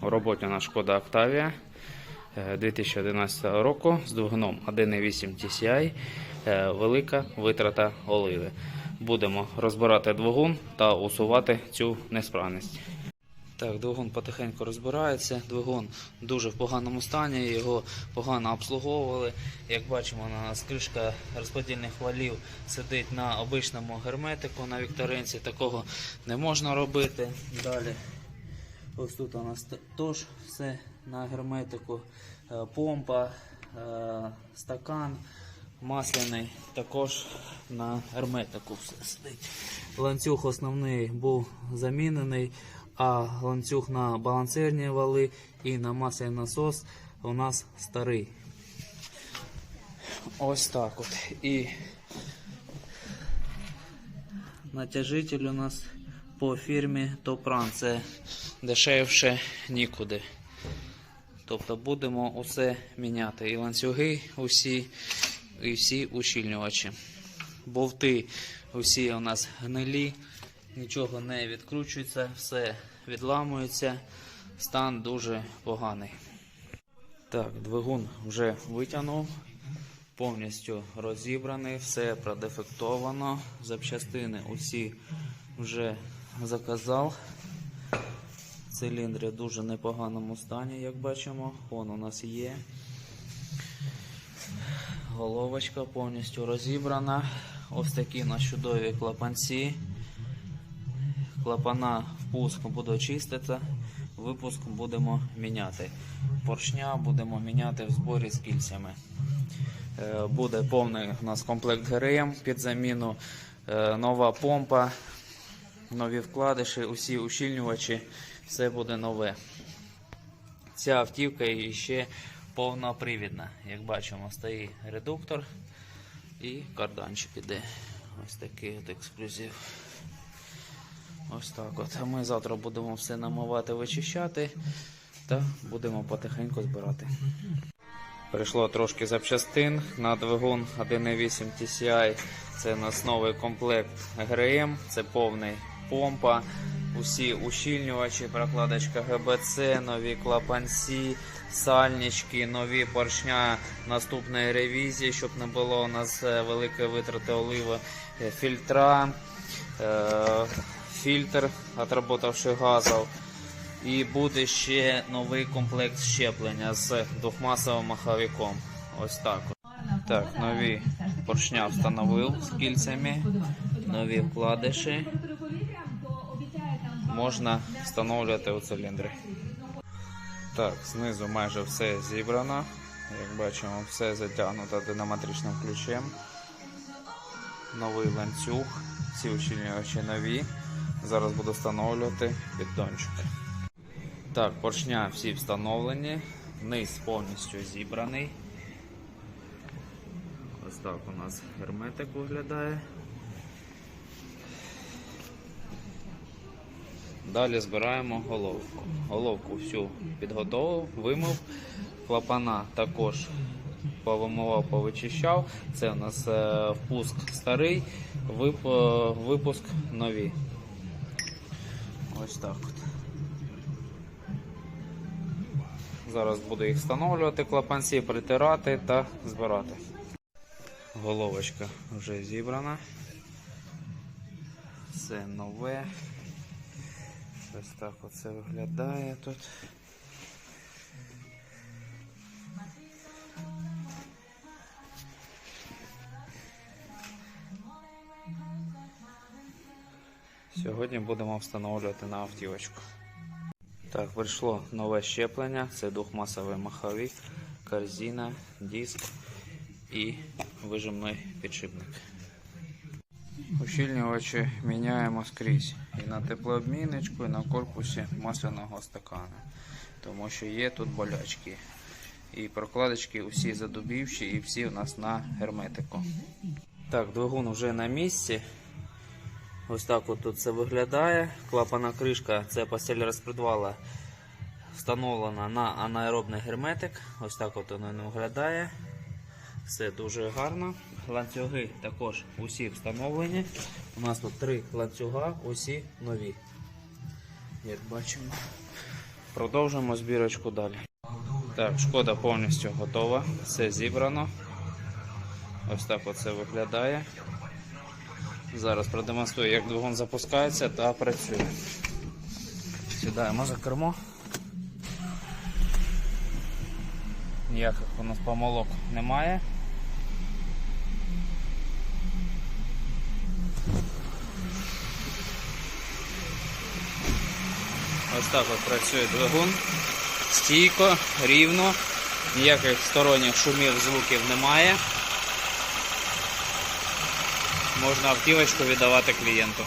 В роботі на шкода е, 2011 року з двигуном 1.8 TCI. е, Велика витрата оливи. Будемо розбирати двигун та усувати цю несправність. Так, двигун потихеньку розбирається. Двигун дуже в поганому стані, його погано обслуговували. Як бачимо, у нас кришка розподільних валів сидить на обичному герметику на вікторинці. Такого не можна робити. Далі. Ось тут у нас теж все на герметику. Е, Помпа, е, стакан масляний також на герметику все сидить. Ланцюг основний був замінений, а ланцюг на балансирні вали і на масляний насос у нас старий. Ось так от. І натяжитель у нас по фірмі Топран. Це дешевше нікуди. Тобто будемо усе міняти. І ланцюги усі, і всі ущільнювачі. Бовти усі у нас гнилі, нічого не відкручується, все відламується. Стан дуже поганий. Так, двигун вже витягнув, повністю розібраний, все продефектовано. Запчастини усі вже заказав. Циліндри в дуже непоганому стані, як бачимо. Вон у нас є. Головочка повністю розібрана. Ось такі на чудові клапанці. Клапана впуск буде чиститися, випуск будемо міняти. Поршня будемо міняти в зборі з кільцями. Е, Буде повний у нас комплект ГРМ під заміну, е, нова помпа, нові вкладиші, усі ущільнювачі, все буде нове. Ця автівка ще повнопривідна. Як бачимо, стоїть редуктор і карданчик іде. Ось такий от ексклюзив. Ось так от. А ми завтра будемо все намивати, вичищати та будемо потихеньку збирати. Прийшло трошки запчастин на двигун 1.8 TCI. Це у нас новий комплект ГРМ, це повний помпа, усі ущільнювачі, прокладочка ГБЦ, нові клапанці, сальнички, нові поршня наступної ревізії, щоб не було у нас е, великої витрати оливи, е, фільтра, е, фільтр, отработавши газов. І буде ще новий комплект щеплення з двохмасовим маховиком. Ось так. Так, нові поршня встановив з кільцями, нові вкладиші. Можна встановлювати у циліндри. Так, знизу майже все зібрано. Як бачимо, все затягнуто динаматричним ключем. Новий ланцюг, всі ущільнювачі нові. Зараз буду встановлювати піддончик. Так, поршня всі встановлені, низ повністю зібраний. Ось так у нас герметик виглядає. Далі збираємо головку. Головку всю підготовив, вимив. Клапана також повимивав, повичищав. Це у нас е, впуск старий, е, випуск нові. Ось так от. Зараз буду їх встановлювати, клапанці притирати та збирати. Головочка вже зібрана. Все нове. Ось так оце виглядає тут. Сьогодні будемо встановлювати на автівочку. Так, прийшло нове щеплення. Це двохмасовий маховик, корзина, диск і вижимний підшипник. Ущільнювачі міняємо скрізь. І на теплообмінничку, і на корпусі масляного стакана. Тому що є тут болячки. І прокладочки усі задубівші і всі у нас на герметику. Так, двигун вже на місці. Ось так от тут це виглядає. Клапана кришка, це постель розпредвала встановлена на анаеробний герметик. Ось так от воно виглядає. Все дуже гарно. Ланцюги також усі встановлені. У нас тут три ланцюга, усі нові. Як бачимо. Продовжуємо збірочку далі. Так, шкода повністю готова. Все зібрано. Ось так оце виглядає. Зараз продемонструю, як двигун запускається та працює. Сідаємо за кермо. Ніяких у нас помилок немає. Ось так от працює двигун. Стійко, рівно, ніяких сторонніх шумів, звуків немає. Можна автівочку віддавати клієнту.